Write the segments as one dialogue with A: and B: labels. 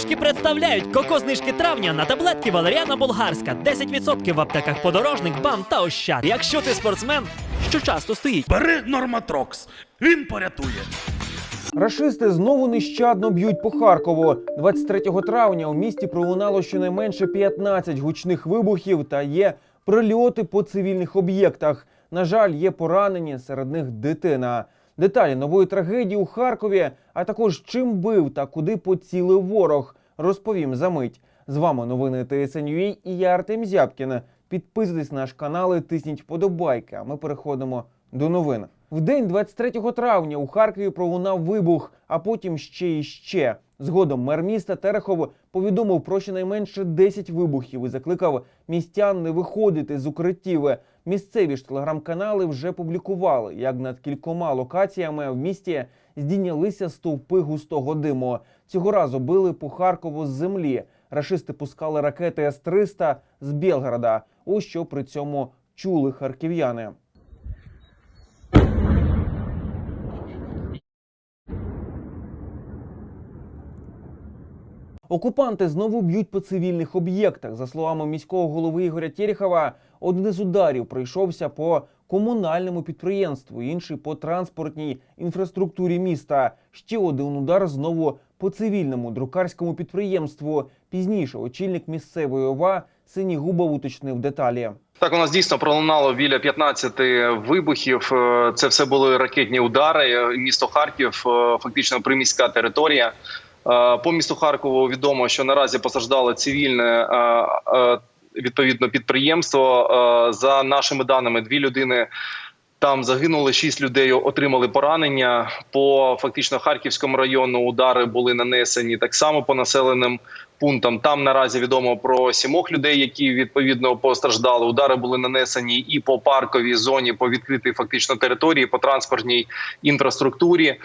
A: Знижки представляють коко-знижки травня на таблетки Валеріана Болгарська. 10% в аптеках подорожник, бам та ощад. Якщо ти спортсмен, що часто стоїть.
B: Бери Норматрокс, він порятує.
C: Рашисти знову нещадно б'ють по Харкову. 23 травня у місті пролунало щонайменше 15 гучних вибухів та є прильоти по цивільних об'єктах. На жаль, є поранені, серед них дитина. Деталі нової трагедії у Харкові, а також чим бив та куди поцілив ворог, розповім за мить. З вами новини ТСНЮІ і я Артем Зябкін. Підписуйтесь на наш канал і тисніть вподобайки. А ми переходимо до новин. В день 23 травня у Харкові пролунав вибух, а потім ще і ще. Згодом мер міста Терехов повідомив про щонайменше 10 вибухів і закликав містян не виходити з укриттів. Місцеві ж телеграм-канали вже публікували, як над кількома локаціями в місті здійнялися стовпи густого диму. Цього разу били по Харкову з землі. Рашисти пускали ракети С-300 з Білграда. Ось що при цьому чули харків'яни. Окупанти знову б'ють по цивільних об'єктах. За словами міського голови Ігоря Тєріхова, один із ударів прийшовся по комунальному підприємству, інший по транспортній інфраструктурі міста. Ще один удар знову по цивільному друкарському підприємству. Пізніше очільник місцевої ОВА Синігубов уточнив деталі.
D: Так, у нас дійсно пролунало біля 15 вибухів. Е, Це все були ракетні удари. Е, Місто Харків, е, фактично приміська територія. Е, По місту Харкову відомо, що наразі постраждало цивільне е, е, відповідно підприємство. За нашими даними, дві людини. Там загинули шість людей, отримали поранення. По фактично Харківському району удари були нанесені так само по населеним пунктам. Там наразі відомо про сімох людей, які відповідно постраждали. Удари були нанесені і по парковій зоні, по відкритій фактично території, по транспортній інфраструктурі. Е,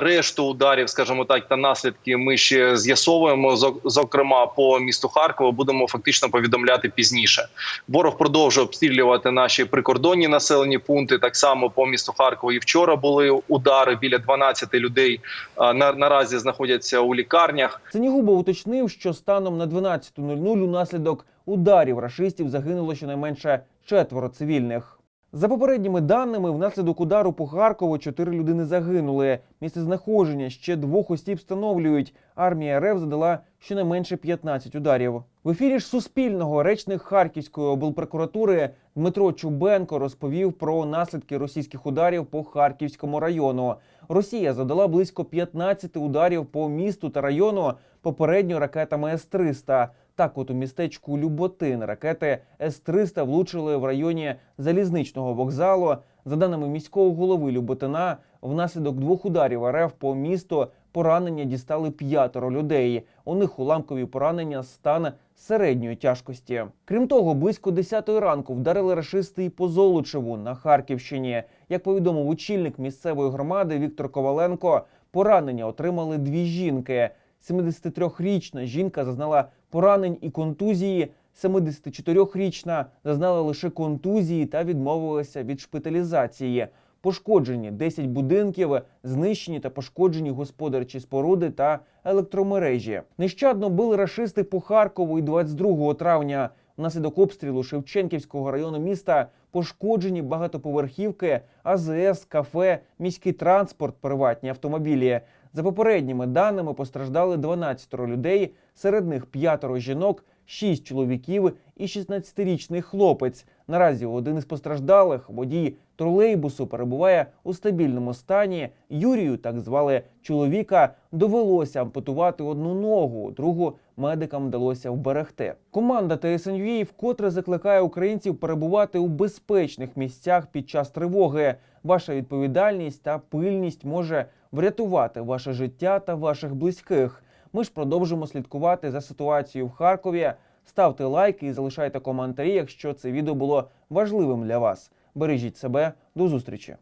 D: Решту ударів, скажімо так, та наслідки ми ще з'ясовуємо. Зок- Зокрема, по місту Харкова будемо фактично повідомляти пізніше. Ворог продовжує обстрілювати наші прикордонні населені пункти. Так само по місту Харкову і вчора були удари. Біля 12 людей на, наразі знаходяться у лікарнях.
C: Синігубов уточнив, що станом на 12.00 унаслідок ударів рашистів загинуло щонайменше четверо цивільних. За попередніми даними, внаслідок удару по Харкову чотири людини загинули. Місце знаходження ще двох осіб встановлюють. Армія РФ задала щонайменше 15 ударів. В ефірі ж Суспільного речник Харківської облпрокуратури Дмитро Чубенко розповів про наслідки російських ударів по Харківському району. Росія задала близько 15 ударів по місту та району попередньо ракетами С-300. Так, от у містечку Люботин ракети С-300 влучили в районі залізничного вокзалу. За даними міського голови Люботина, внаслідок двох ударів РФ по місту поранення дістали п'ятеро людей. У них уламкові поранення стан середньої тяжкості. Крім того, близько 10 ранку вдарили рашисти і по Золочеву на Харківщині. Як повідомив очільник місцевої громади Віктор Коваленко, поранення отримали дві жінки. 73-річна жінка зазнала поранень і контузії. 74-річна зазнала лише контузії та відмовилася від шпиталізації. Пошкоджені 10 будинків, знищені та пошкоджені господарчі споруди та електромережі. Нещадно били рашисти по Харкову і 22 травня. Внаслідок обстрілу Шевченківського району міста пошкоджені багатоповерхівки, АЗС, кафе, міський транспорт, приватні автомобілі. За попередніми даними постраждали 12 людей, серед них п'ятеро жінок, 6 чоловіків і 16-річний хлопець. Наразі один із постраждалих, водій тролейбусу, перебуває у стабільному стані. Юрію, так звали чоловіка, довелося ампутувати одну ногу, другу медикам вдалося вберегти. Команда ТСНЮА вкотре закликає українців перебувати у безпечних місцях під час тривоги. Ваша відповідальність та пильність може врятувати ваше життя та ваших близьких. Ми ж продовжимо слідкувати за ситуацією в Харкові. Ставте лайки і залишайте коментарі, якщо це відео було важливим для вас. Бережіть себе, до зустрічі.